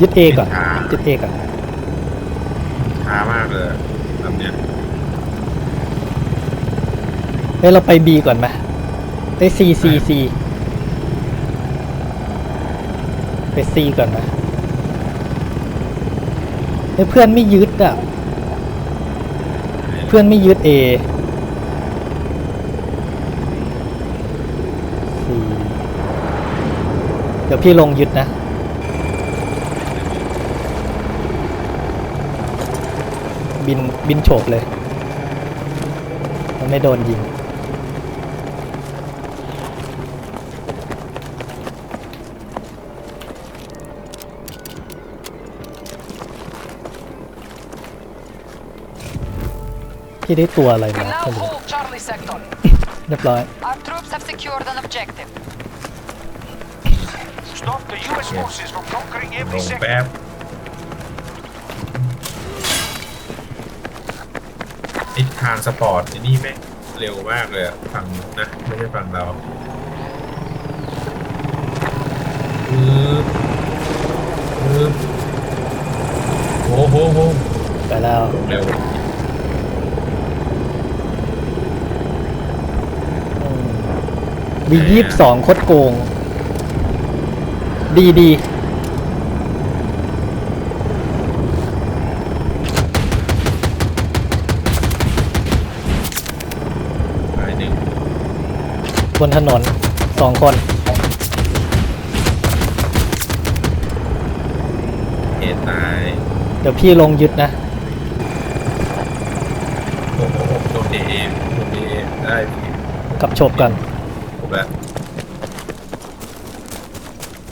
ยึดเอก่อนยึดเอก่อนช้ามากเลยแบบเนี้ยเฮ้ยเราไปบีก่อนไหมไปซีซีซีไปซีก่อนไหมเฮ้ยเพื่อนไม่ยึดอะ เพื่อนไม่ยึดเอซีเดี๋ยวพี่ลงยึดนะ บินบินโฉบเลย มันไม่โดนยิง พี่ได้ตัวอะไร We มา now ไม่รู้ hold Charlie sector. เรียบร้อย Our troops have secured an objective. Stop the U.S. forces from conquering ล every ง sector. ทางสปอร์ตไอ้นี่แม่งเร็วมากเลยอะฝั่งนู้นนะไม่ใช่ฝั่งเราปึ๊บปึ๊บโอ้โหโหไปแล้วเร็ววียี่สิบสองโคตรโกง ดีดี หายหนึ่ง บนถนนสองคนเอ็นตายเดี๋ยวพี่ลงยึดนะโอ้โหโดนเอโดนเอได้พี่กับโฉบก่อนผมแล้ว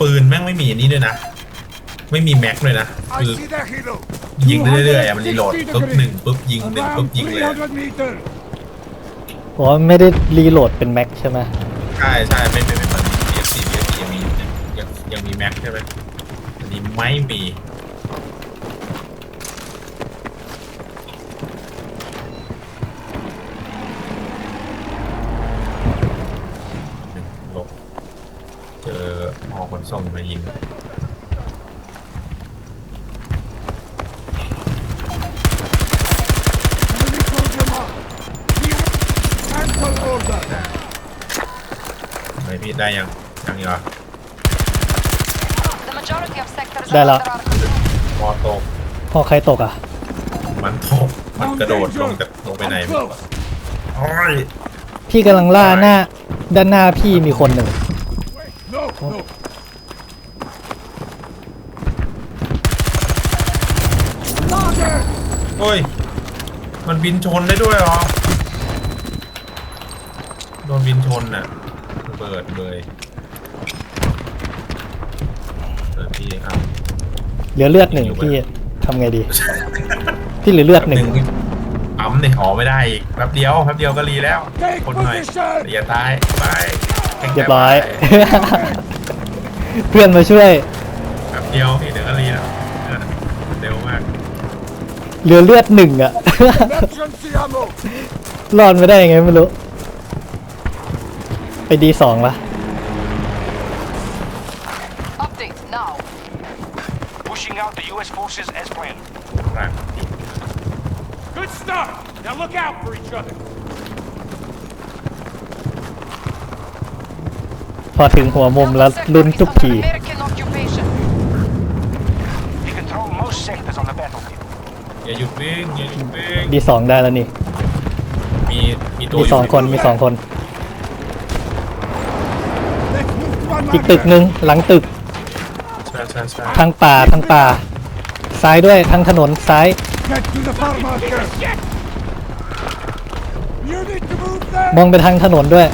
ปืนแม่งไม่มีอันนี้ด้วยนะ ไม่มีแม็กเลยนะคือ I see the helo. ยิงได้เรื่อยๆอะมันรีโหลดปุ๊บหนึ่งปุ๊บยิงหนึ่งปุ๊บ Around ยิงเลยอะ300 meters. เพราะว่าไม่ได้รีโหลดเป็นแม็กใช่ไหมใช่ใช่ไม่ไม่ไม่เหมือน PFC PFC ยังมียังยังมีแม็กใช่ไหมอันนี้ไม่มีหนึ่งลบเจอหอขนส่งมายิง ม่พี่ได้ยังยังอยู่เหรอ The majority of sectors Đây are là- under our control. มอตกพอใครตกอะ มันตกมันกระโดดลงจากลงไปไหน I'm ไม่รู้ close. โอ้ยพี่กำลังล่าหน้า ด้านหน้าพี่มีคนหนึ่ง No, no. โอ้ย มันบินชนได้ด้วยเหรอโดนบินชนน่ะระ เบิดเลยเออพี่ครับ เหลือเลือดหนึ่งพี่ทำไงดี พี่เหลือเลือดหนึ่งปั๊มเนี่ยอ๋อไม่ได้อีกแป๊บเดียวแป๊บเดียวก็รีแล้ว Take คนหน่อย position. อย่าตายไปแข็งแกเรียบไปร้อยเพื่อนมาช่วย แป๊บเดียวพี่เดี๋ยวก็รีแล้วเออเร็วมากเหลือเลือดหนึ่งอะ Emergency ammo. รอดไม่ได้ยังไงไม่รู้ไป ดีสองละ Update now. Pushing out the U.S. forces as planned. ร่าง Good start. Now look out for each other. พอถึงหัวมุมแล้ว Delta sector ลุ้น is ทุก under ที American occupation. We control most sectors on the battlefield. อย่าหยุดวิ่งอย่าหยุดวิ่ง ดีสองได้แล้วนี่ มีมีตัวมีสองคนมีสองคน Let's move to one อีกตึกหนึ่งหลังตึกใช่ใช่ใช่ทางป่าทางป่า ซ้ายด้วยทางถนนซ้าย Get to the far marker. You need to move there. มองไปทางถนนด้วย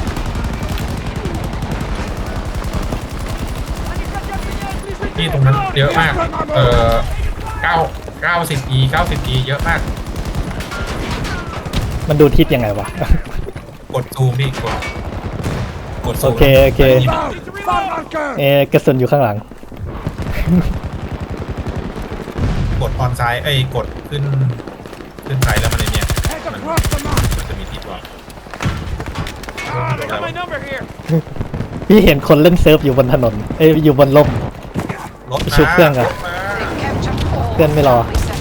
ที่ตรงนั้นเยอะมาก เอ่อเก้าเก้าสิบ e เก้าสิบ e เยอะมาก มันดูทิศยังไงวะ กดซูมพี่กด กดซูมโอเคโอเค Down. Far marker. เอะกระสุนอยู่ข้างหลัง กดออนไซด์เอ้ยกดขึ้น ขึ้นไปแล้วมันไอเนี่ย Head มัน across the map. มันจะมีที่บอก Ah, they got my number here. พี่เห็นคนเล่นเซิร์ฟอยู่บนถนน เอ้ยอยู่บนล่ม รถชุบเครื่องก่อนรถมา They พื่อนไม่รอ Friendly sector.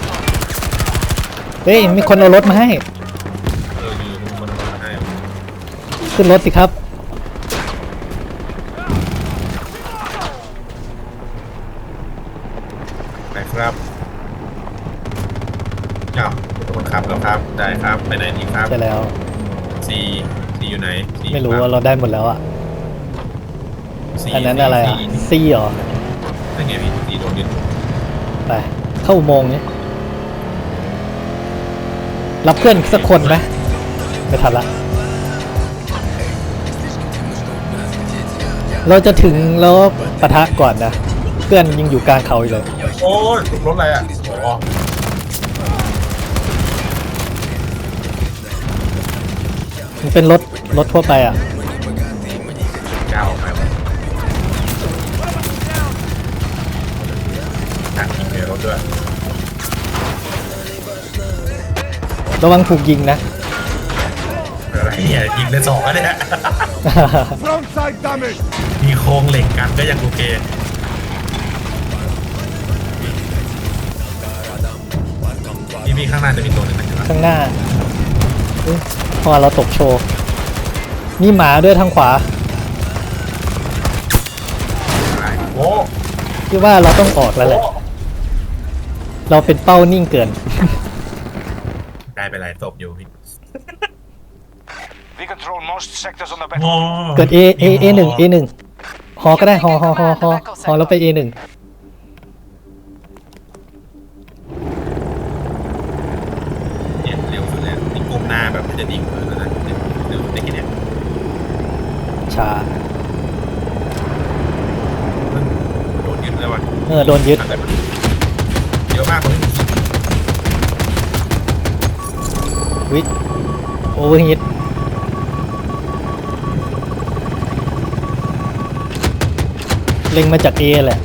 เฮ้ยมีคนเอารถมาให้ เอออยู่มันมาให้ขึ้นรถสิครับ ไปครับอ้าวเป็นคนขับแล้วครับ ได้ครับ ไปไหนดีครับใช่แล้ว ซีซีอยู่ไหน C ไม่รู้คว่าบ เราได้หมดแล้วอะ C อันนั้นอะไรอะ C ซีเหรอ นั่นไงพี่ซีโดนยึดไป เข้าอุโมงค์นี้รับเพื่อนสักคนไหมไม่ทันละ เราจะถึงแล้วปะทะก่อนนะ เพื่อนยังอยู่กลางเขาอยู่เลย โอ้ยรถอะไรอะอ๋อ มันเป็นรถรถทั่วไปอะก้าไปหักยิงในรถด้วยระวังถูกยิงนะ อะไรเนี่ยยิงได้สองแล้วเนี่ย Frontside damage! มีโครงเหล็กกันก็ยังโอเคนี่มีข้างหน้าจะมีตัวหนึงนะข้างหน้าอุ๊ย พอเราตกโชว์มีหมาด้วยทางขวาโอ้ที่ว่าเราต้องออกแล้วแหละ เราเป็นเป้านิ่งเกินกลายเป็นหลายศพอยู่พี่ We control most sectors on the โอ้เกิด A A A หนึ่ง A หนึ่งฮอก็ได้ฮอฮอฮอฮอฮอแล้วไป A หนึ่ง เนี่ยเร็วสุดแล้วนี่ก้มหน้าแบบไม่จะดิ่งเลยนะเนี่ยเร็วสุดได้แค่เนี้ย ช้า โดนยึดแล้วว่ะ เออโดนยึดอะไรมันเยอะมากเลยวิโอเวอร์ฮิตเล็งมาจาก A แหละ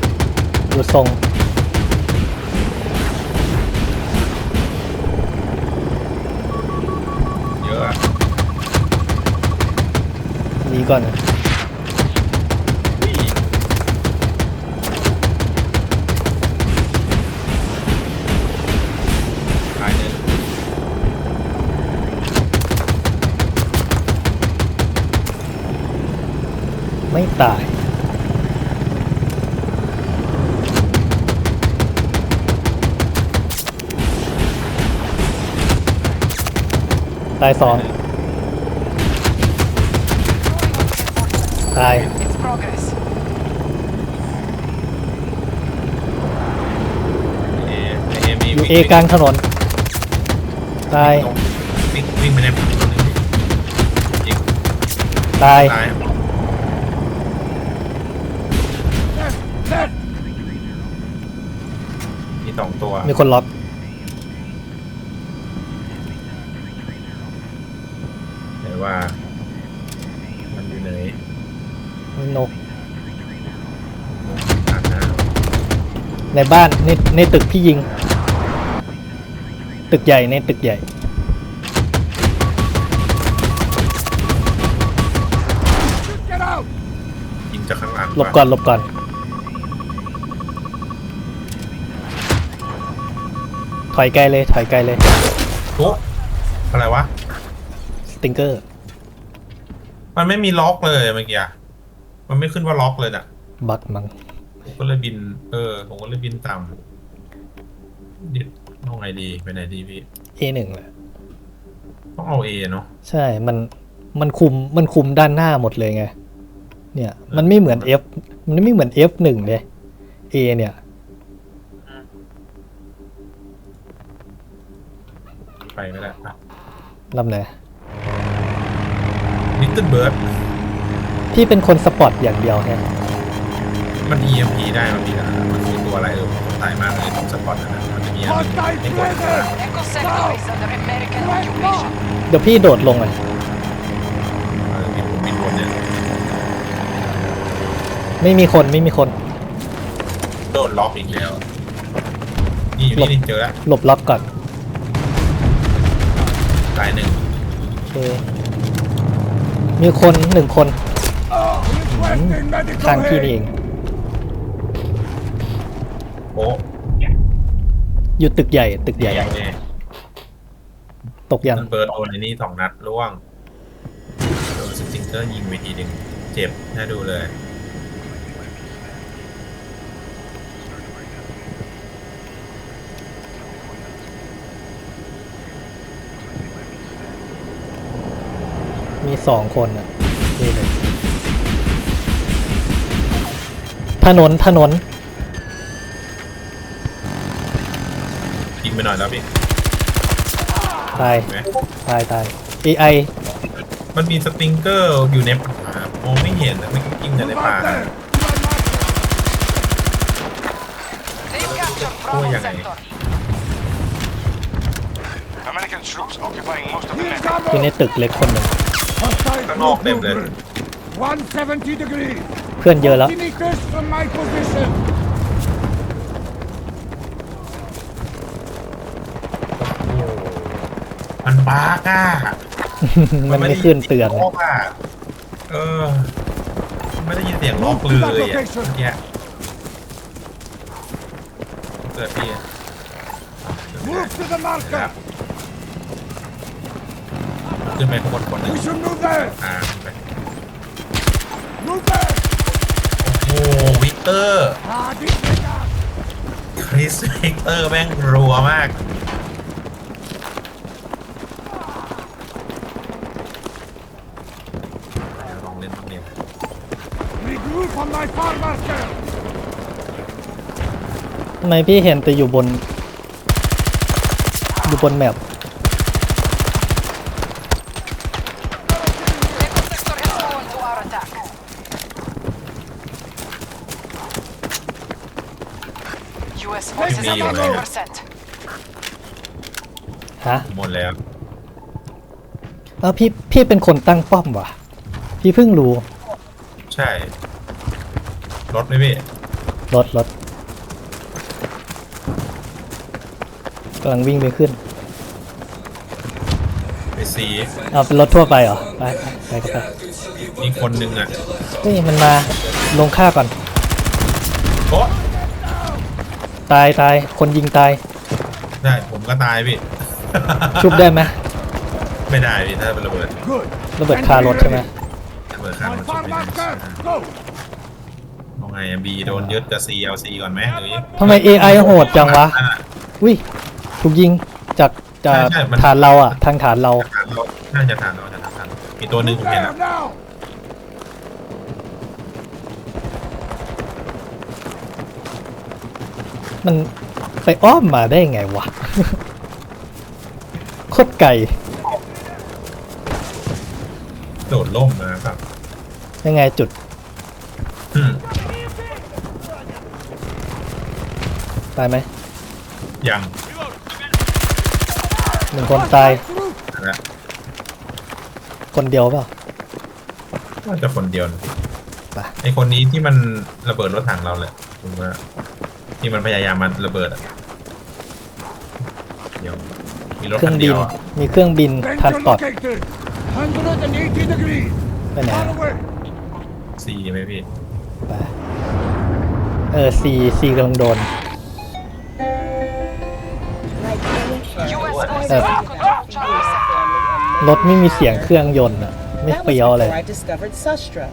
ดูทรงเยอะอะ หนีก่อน ไม่ตาย ตายสองตาย It's progress. เอเอมีอยู่ A กลางถนน ตาย วิ่งวิ่งไปในฝั่งตัวนึงยิงตาย ตาย Left! มีคนล็อกไหนว่า มันอยู่ไหนมีนกอ่านหน้าในบ้านในในตึกพี่ยิง ตึกใหญ่ในตึกใหญ่ Get out! ยิงจากข้างหลังหลบก่อนหลบก่อน ถอยไกลเลยถอยไกลเลยโอ้อะไรวะ สติงเกอร์มันไม่มีล็อกเลยเมื่อกี้อะมันไม่ขึ้นว่าล็อกเลยน่ะ บักมังผมก็เลยบิน เออ ผมก็เลยบินต่ำเดี๋ยวต้องไงดีไปไหนดีพี่ A1 แหละต้องเอาเอเนาะ ใช่ มันมันคุมมันคุมด้านหน้าหมดเลยไง เนี่ย มันไม่เหมือน F มันไม่เหมือน F1 เลย A เนี่ย ไปไม่ได้อะลำไหนลิตเติ้ลเบิร์ดพี่เป็นคนสปอร์ตอย่างเดียวแฮะมัน EMP ได้มันมีนะมันคือตัวอะไรเออผมตายมากเลยต้องสปอร์ตนะมันจะมีอันหนึ่ง Hostile ให้กด presence! Echo sector is under American occupation. เดี๋ยวพี่โดดลงอะเออมีผมมีคนเนี่ยไม่มีคนไม่มีคน โดนล็อกอีกแล้ว นี่อยู่นี่นี่เจอแล้วหลบล็อกก่อน ตายหนึ่งโอเค มีคนหนึ่งคน Requesting medical ข้างพี่นี่เอ aid! งโอ้อยู่ตึกใหญ่ ตึกใหญ่ใหญ่เนี่ยตกยังมันเบิร์ดโดนในนี่สองนัดร่วงโดนสติงเกอร์ยิงไปทีหนึ่งเจ็บน่าดูเลย มี สองคนอะนี่เลยถนนถนนยิงไปหน่อยแล้วพี่ตายเห็นไหมตายตาย AI มันมีสติงเกอร์อยู่ในป่ามองไม่เห็นนะไม่กินแต่ในป่า They've captured Oh, Bravo yeah, sector. American troops occupying most of the map. อยู่ในตึกเล็กคนหนึ่ง เพื่อนเยอะแล้วมันบ้าก้ามันไม่ขึ้นเตือนเลยเออไม่ได้ยินเสียงล็อปืนเลยอะเนี่ยเกิดพี่ Move to the marker. ขึ้นไปข้างบนคนหนึ่ง We should move there. อ่าขึ้นไป Move there. โอ้โหวิกเตอร์ Ah, disregard. คริสวิกเตอร์แม่งรัวมากลองเล่นตรงนี้ Regroup on my far marker. ทำไมพี่เห็นแต่อยู่บน อยู่บนแมป Echo sector has fallen to our attack. US forces Give me at your 50%. ฮะหมดแล้วเออพี่พี่เป็นคนตั้งป้อมว่ะพี่เพิ่งรู้ใช่รถไหมพี่รถรถกำลังวิ่งไปขึ้นไปซีเอาเป็นรถทั่วไปเหรอไปไปไปก็ไปมีคนหนึ่งอะเฮ้ยมันมาลงค่าก่อน โอ้ ตายตายคนยิงตาย ใช่ผมก็ตายพี่ ชุบได้ไหมไม่ได้พี่ถ้าเป็นระเบิด Good. ระเบิดคารถใช่ไหมระเบิดข้าง My มันชุบ far ไม่ได้ marker. Go. มองไงบีโดนยึดกับ CLC ก่อนไหมหรือยังทำไม AI โหดจังวะอ่อุ้ยถูกยิงจากจากใช่ใช่มันฐานเราอะ ทางฐานเราฐานเราน่าจะฐานเราจะฐานเรามีตัวหนึ่งผมเห็น There แล้ว มันไปอ้อมมาได้ไงวะโคตรไก่โดดล่มนะครับยังไงจุดอืมตายไหมยังหนึ่งคนตายนั่นแหละคนเดียวเปล่าน่าจะคนเดียวนะไป ไอคนนี้ที่มันระเบิดรถถังเราเลยผมว่า ที่มันพยายามมันระเบิดอะเดี๋ยวมีรถเครื่คัองนบิเดีนยวอะมีเครื่องบินทัน Danger ปอด located. 180 degrees. ไปไหน Far อะ away. ซีไหมพี่ไปเออซีซีกำลังโดน US forces Uh, now control Charlie sector. รถไม่มีเสียงเครื่องยนต์อะ ไม่ That เปรี้ยว was เลย before I discovered Sustro.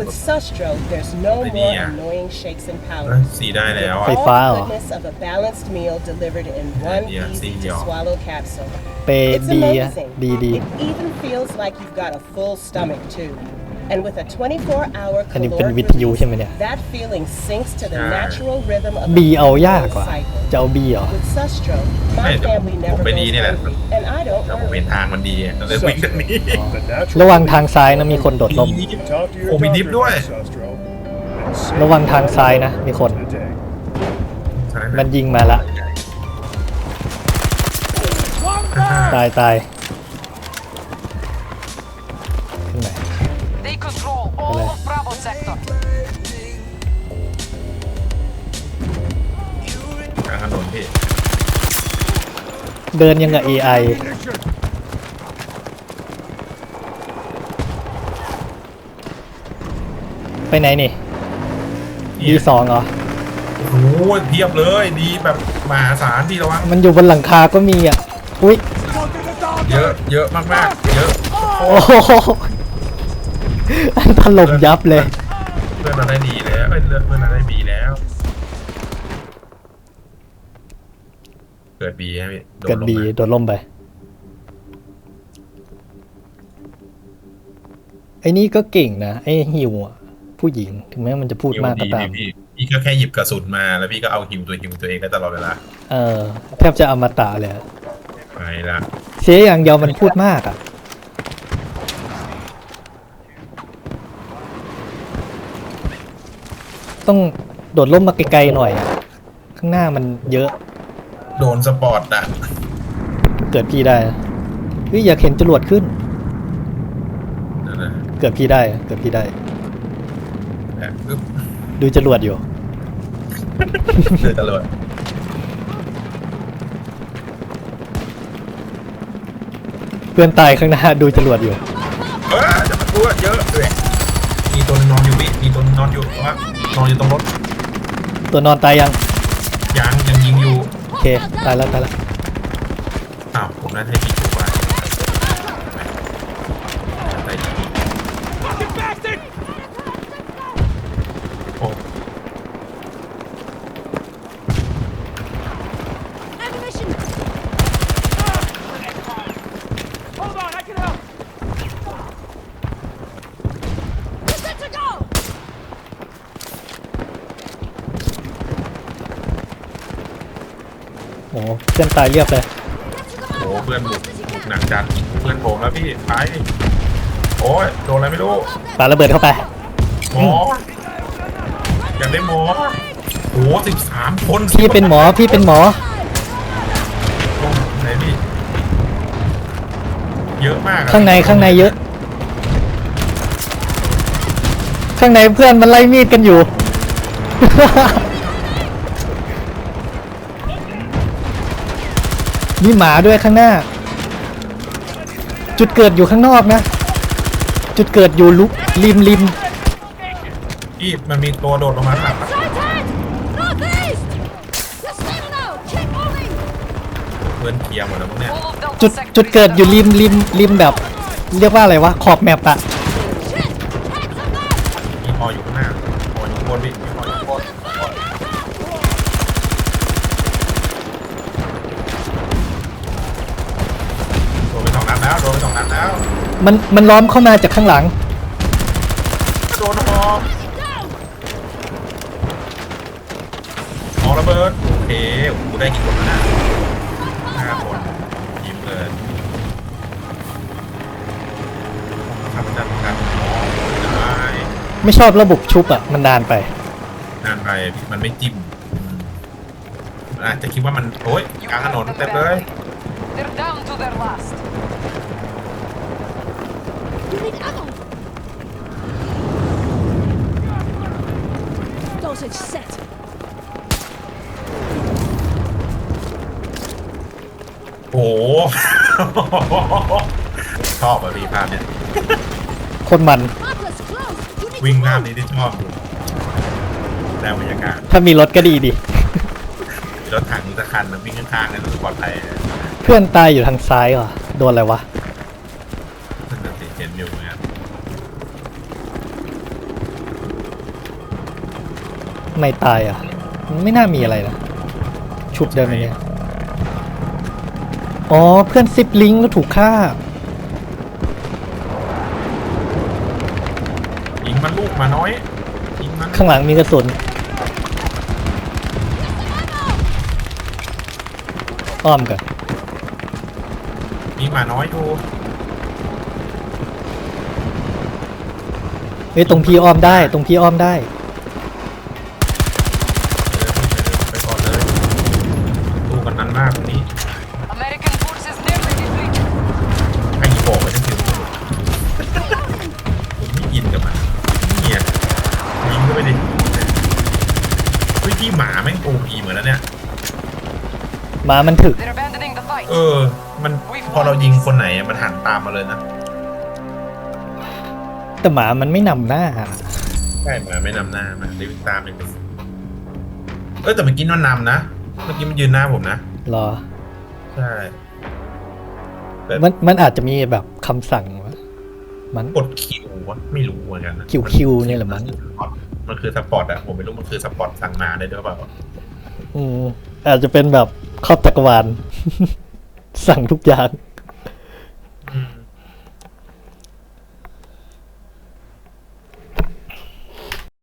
With Sustro, there's no Maybe, more yeah. annoying shakes and เอ้ย powders. ซีได้แล้ว Hey, อ่ะ All file. the goodness of a balanced meal delivered in one Yeah, easy see, to y'all. swallow capsule. เป It's ดีอะ amazing. ดีดี It even feels like you've got a full stomach too. And with a 24-hour อันนี้เป็น caloric วิทยุ release, ใช่ไหมเนี่ย that feeling syncs to the Yeah. natural rhythm of บี the เอายาก metabolic กว่า cycle. จะเอาบีเหรอ With Sustro, Hey, my family ผม never ไป goes ดีนี่แหละ hungry, and I don't แต่ผม worry. เห็นทางมันดีอะเลยวิ่งกันนี้ ระวังทางซ้ายนะมีคนโดดล่ม Talk to your โอ้มีดิฟ doctor, ด้วย Sustro. And say ระวังทางซ้ายนะ มีคน today. มันยิงมาละ ตายตาย เดินยังกับ AI Ammunition. ไปไหนนี่นี่ B สองเหรอ โอ้ยเพียบเลยดีแบบมหาศาลที่ระวังมันอยู่บนหลังคาก็มีอะ อุ้ย เยอะเยอะมากๆเยอะโอ้โหอันถล่มยับเลย เพื่อนเราได้ดีแล้วเอ้ยเพื่อนเราได้บีแล้ว เกิ ดบีฮะพี่โเกิดลงบีมาโดนล่มไป ไอ้นี่ก็เก่งนะไอ้ฮิวอะผู้หญิงถึงแม้มันจะพูดมากก็ดีตาม พี่พี่ก็แค่หยิบกระสุนมาแล้วพี่ก็เอาฮิวตัวฮิวตัวเองได้ตลอดเวลาเออแทบจะอมตะเลยอะไปละเสียอย่างเดียวมันพูดมากอะ ต้องโดดล่มมาไกลๆหน่อยอะข้างหน้ามันเยอะ โดนสปอร์ตอะ เกิดพี่ได้นะเฮ้ยอยากเห็นจรวดขึ้นนั่นนะเกิดพี่ได้อะเกิดพี่ได้ แอบอึ๊บดูจรวดอยู่ เดินตลอดเพื่อนตายข้างหน้าดูจรวดอยู่ เออจะมาตัวเยอะเลยมีตัวนึงนอนอยู่พี่มีตัวนึงนอนอยู่ว่านอนอยู่ตรงรถตัวนอนตายยังยังยังยิงอยู่โอ เคตายแล้วตายแล้วอ้าวผมน่าจะให้พี่ถูกไปไปดี Fucking bastard! โอ้ Hold on, I can help. โอ้เพื่อนตายเรียบเลยโหเพื่อนบุกบุกหนักจัดเพื่อนผมแล้วพี่ไปโอ้ยโดนอะไรไม่รู้ปาระเบิดเข้าไปหมออยากได้หมอโอ้สิบสามคนพี่เป็นหมอพี่เป็นหมอโอ้ไหนพี่เยอะมากอะข้างในข้างในเยอะ ข้างในเพื่อนมันไล่มีดกันอยู่ มีหมาด้วยข้างหน้า จุดเกิดอยู่ข้างนอกนะ จุดเกิดอยู่ลุกริมริมพี่มันมีตัวโดดลงมาครับ Northeast! Let's stand now! Keep moving! เพื่อนเคลียร์หมดแล้วมั้งเนี่ย All of Delta จุด sector จุด is เกิดอยู่ down. ริมริมริมแบบ เรียกว่าอะไรวะขอบแมปอะ Shit! Heads up there! มีฮออยู่ข้างหน้าฮออยู่ข้างบนพี่มีฮออยู่ข้างบนโดนไปสองนัดแล้วโดนไปสองนัดแล้ว มันมันล้อมเข้ามาจากข้างหลัง โดนฮอฮอระเบิดโอเคโอ้โหได้กี่คนแล้วนะห้าคนยิ้มเลยทำจัดการฮอได้ไม่ชอบระบบชุบอะมันนานไป นานไปมันไม่จิ้มอืมมันอาจจะคิดว่ามันโอ้ยกลางถนนเต็มเลย They're down to their last. You need ammo! Dosage set! โอ้โหชอบอะพี่ภาพเนี่ยคนมัน Markers close! You need วิ่ง to ภาพ move! นี้ที่ชอบอยู่ได้บรรยากาศถ้ามีรถก็ดีดิ รถถังตะคันนะวิ่งข้างๆเนี่ยรู้สึกปลอดภัย เพื่อนตายอยู่ทางซ้ายว่ะโดนอะไรวะ ไม่ตายอะ มันไม่น่ามีอะไรนะชุบเดินไปเนี่ยอ๋อ เพื่อนซิปลิงก์แล้วถูกฆ่า ยิงมันลูกมาน้อยยิงมันข้างหลังมีกระสุน อ้อมกันยิงมาน้อยอยู่เฮ้ยตรงพี่อ้อมได้ ตรงพี่อ้อมได้ ไปก่อนเลยตู้กันนั้นมากตรงนี้ American forces nearly defeated. ให้ยิงบอกไปนั่นคือผมไม่อินกับมันเนี่ยยิงก็ไม่ดิเฮ้ยพี่หมาแม่งโอพีเหมือนแล้วเนี่ย ห มามันถึก They're abandoning the fight. เออ มันพอเรายิงคนไหนอะมันหันตามมาเลยนะแต่หมามันไม่นำหน้า ใช่หมาไม่นำหน้ามาได้วิ่งตามเป็นเอ้ยแต่เมื่อกี้มันนำนะเมื่อกี้มันยืนหน้าผมนะรอ ใช่มันมันอาจจะมีแบบคำสั่งวะมันกดคิววะไม่รู้เหมือนกันนะคิวคิวเนี่ยแหละมั้งมันคือสปอร์ตอะผมไม่รู้มันคือสปอร์ตสั่งมาได้ด้วยเปล่าอืมอาจจะเป็นแบบ ครอบจักรวาล สั่งทุกอย่าง